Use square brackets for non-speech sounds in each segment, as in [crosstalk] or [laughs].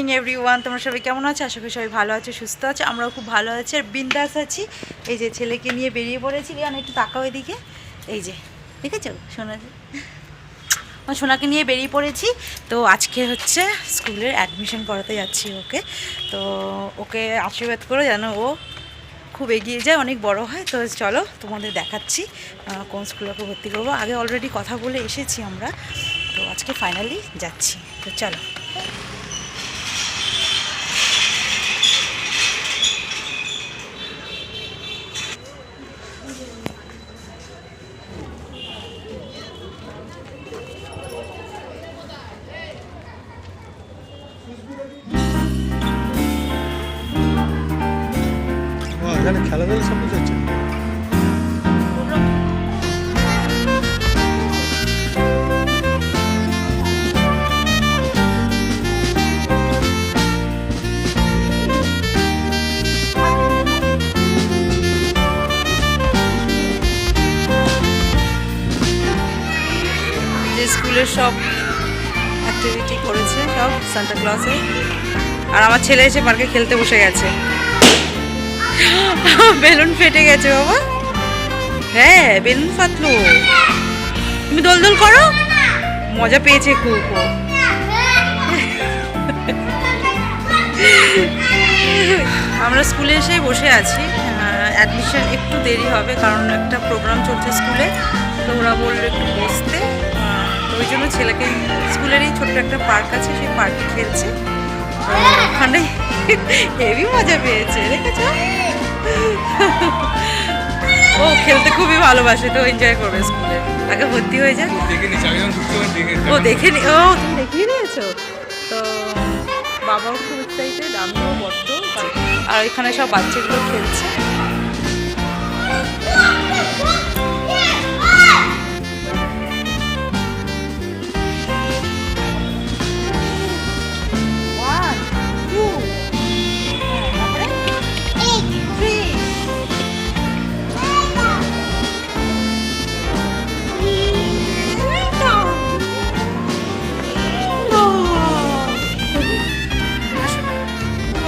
Morning everyone তোমরা সবাই কেমন আছো? আশা করি সবাই ভালো আছে, সুস্থ আছে। আমরাও খুব ভালো আছি। আর বিন্দাস আছি। এই যে ছেলেকে নিয়ে বেরিয়ে পড়েছি। রিয়ান, একটু তাকাও এদিকে। এই যে, দেখেছ? শোনা আমার সোনাকে নিয়ে বেরিয়ে পড়েছি। তো আজকে হচ্ছে স্কুলের অ্যাডমিশন করাতে যাচ্ছি ওকে। তো ওকে আশীর্বাদ করে যেন ও খুব এগিয়ে যায়, অনেক বড় হয়। তো চলো, তোমাদের দেখাচ্ছি কোন স্কুলে ওকে ভর্তি করব। আগে অলরেডি কথা বলে এসেছি আমরা। তো আজকে ফাইনালি যাচ্ছি। তো চলো। এখানে খেলাধুলা সব কিছু হচ্ছে। স্কুলের সব অ্যাক্টিভিটি করেছে সব সান্টা ক্লসে আর আমার ছেলে এসে পার্কে খেলতে বসে গেছে। বেলুন ফেটে গেছে বাবা। হ্যাঁ বেলুন ফাটলো। তুমি দোল দোল করো? মজা পেয়েছে খুব। আমরা স্কুলে এসে বসে আছি। অ্যাডমিশন একটু দেরি হবে, কারণ একটা প্রোগ্রাম চলছে স্কুলে। তো ওরা বলল একটু বসতে। ওই জন্য ছেলেকে স্কুলেরই ছোট্ট একটা পার্ক আছে, সেই পার্কে খেলছে। ওখানে হেভি মজা পেয়েছে দেখেছ? ও খেলতে খুবই ভালোবাসে তো এনজয় করবে স্কুলে। আগে ভর্তি হয়ে দেখে ও দেখে নি ও তুমি দেখিয়ে নিয়েছো তো বাবাও খুব এক্সাইটেড আমিও বড্ড আর ওইখানে সব বাচ্চাগুলো খেলছে।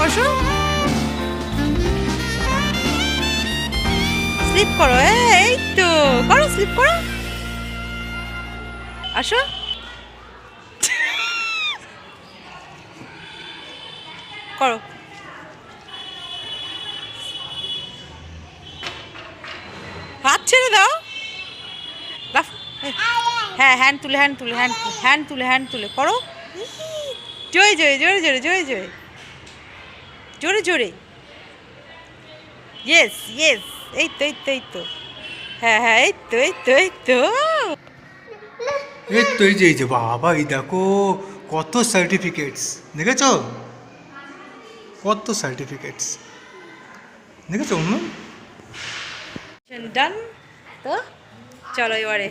বসো। স্লিপ করো, এই তো। করো স্লিপ করো। আসো। করো। হাত ছেড়ে দাও। হ্যাঁ হ্যান্ড তুলে হ্যান্ড তুলে, হ্যান্ড হ্যান্ড তুলে হ্যান্ড তুলে, করো। জয় জয় জোরে জোরে জয় জয়। জোরে জোরে। ইয়েস ইয়েস এই তো এই তো এই তো। হ্যাঁ হ্যাঁ এই তো এই তো এই তো। এই তো এই যে এই যে বাবা এই দেখো কত সার্টিফিকেটস দেখেছ? কত সার্টিফিকেটস দেখেছ অন্য? ডান তো চলো এবারে।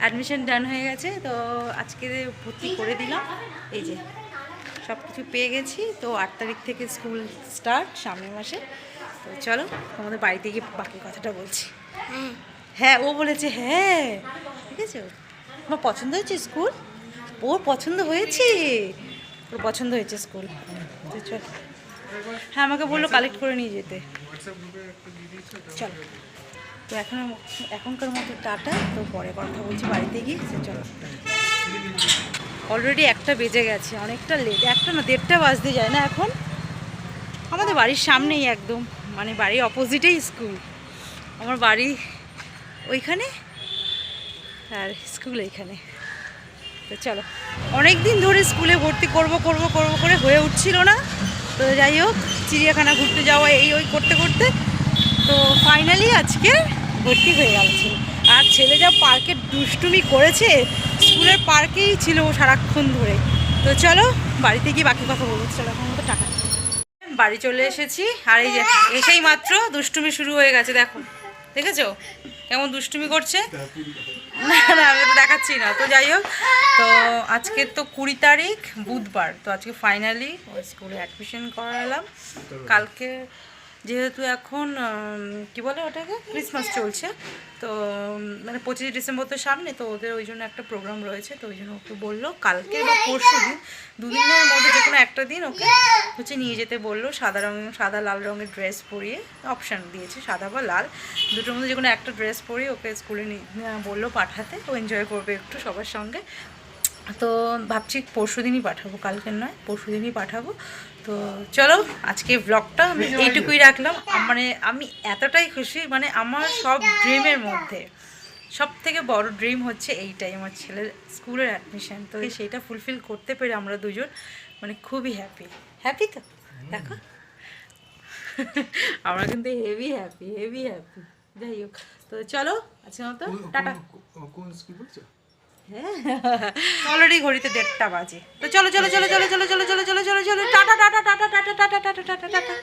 অ্যাডমিশন ডান হয়ে গেছে তো আজকে ভর্তি করে দিলাম। এই যে সব কিছু পেয়ে গেছি। তো আট তারিখ থেকে স্কুল স্টার্ট সামনের মাসে। তো চলো তোমাদের বাড়িতে গিয়ে বাকি কথাটা বলছি। হ্যাঁ ও বলেছে হ্যাঁ ঠিক আছে। আমার পছন্দ হয়েছে স্কুল? ওর পছন্দ হয়েছে। ওর পছন্দ হয়েছে স্কুল। তো চল। হ্যাঁ আমাকে বলল কালেক্ট করে নিয়ে যেতে। চলো। তো এখন এখনকার মতো টাটা। তো পরে কথা বলছি বাড়িতে গিয়ে সে চলো। অলরেডি একটা বেজে গেছে, অনেকটা লেট একটা না, দেড়টা বাজতে যায় না এখন? আমাদের বাড়ির সামনেই একদম মানে বাড়ির অপোজিটেই স্কুল আমার বাড়ি ওইখানে আর স্কুল এইখানে। তো চলো অনেক দিন ধরে স্কুলে ভর্তি করব করব করব করে হয়ে উঠছিল না। তো যাই হোক, চিড়িয়াখানা ঘুরতে যাওয়া এই ওই করতে করতে। তো ফাইনালি আজকে ভর্তি হয়ে গেল ছেলে। যা পার্কে দুষ্টুমি করেছে, স্কুলের পার্কেই ছিল ও সারাক্ষণ ধরে। তো চলো, বাড়িতে গিয়ে বাকি কথা বলব। চলো, এখন মতো টাকা বাড়ি চলে এসেছি, আর এই যে এসেই মাত্র দুষ্টুমি শুরু হয়ে গেছে, দেখো। দেখেছ? কেমন দুষ্টুমি করছে? না না, আমি তো দেখাচ্ছি না। তো যাই হোক, তো আজকে তো কুড়ি তারিখ, বুধবার। তো আজকে ফাইনালি ওই স্কুলে অ্যাডমিশন করালাম। কালকে যেহেতু এখন কি বলে ওটাকে? ক্রিসমাস চলছে। তো মানে পঁচিশে ডিসেম্বর তো সামনে, তো ওদের ওই জন্য একটা প্রোগ্রাম রয়েছে, তো ওই জন্য ওকে বলল কালকে বা পরশু দিন, দুদিনের মধ্যে যে কোনো একটা দিন ওকে হচ্ছে নিয়ে যেতে বলল, সাদা রঙ, সাদা লাল রঙের ড্রেস পরিয়ে অপশান দিয়েছে, সাদা বা লাল। দুটোর মধ্যে যে কোনো একটা ড্রেস পরিয়ে ওকে স্কুলে বলল পাঠাতে, ও এনজয় করবে একটু সবার সঙ্গে। তো ভাবছি পরশু দিনই পাঠাবো কালকে নয় পরশু দিনই পাঠাবো। তো চলো আজকে ব্লগটা আমি এইটুকুই রাখলাম। মানে আমি এতটাই খুশি মানে আমার সব ড্রিমের মধ্যে। সব থেকে বড় ড্রিম হচ্ছে এইটাই আমার ছেলের স্কুলের অ্যাডমিশন তো সেইটা ফুলফিল করতে পেরে আমরা দুজন মানে খুবই হ্যাপি হ্যাপি তো? দেখো। [laughs] আমরা কিন্তু হেভি হ্যাপি হেভি হ্যাপি যাই হোক তো চলো আজকে মতো টাটা। কোন স্কুল বলছো? অলরেডি ঘড়িতে দেড়টা বাজে তো চলো চলো চলো চলো চলো চলো চলো চলো চলো চলো tata tata tata tata tata tata tata tata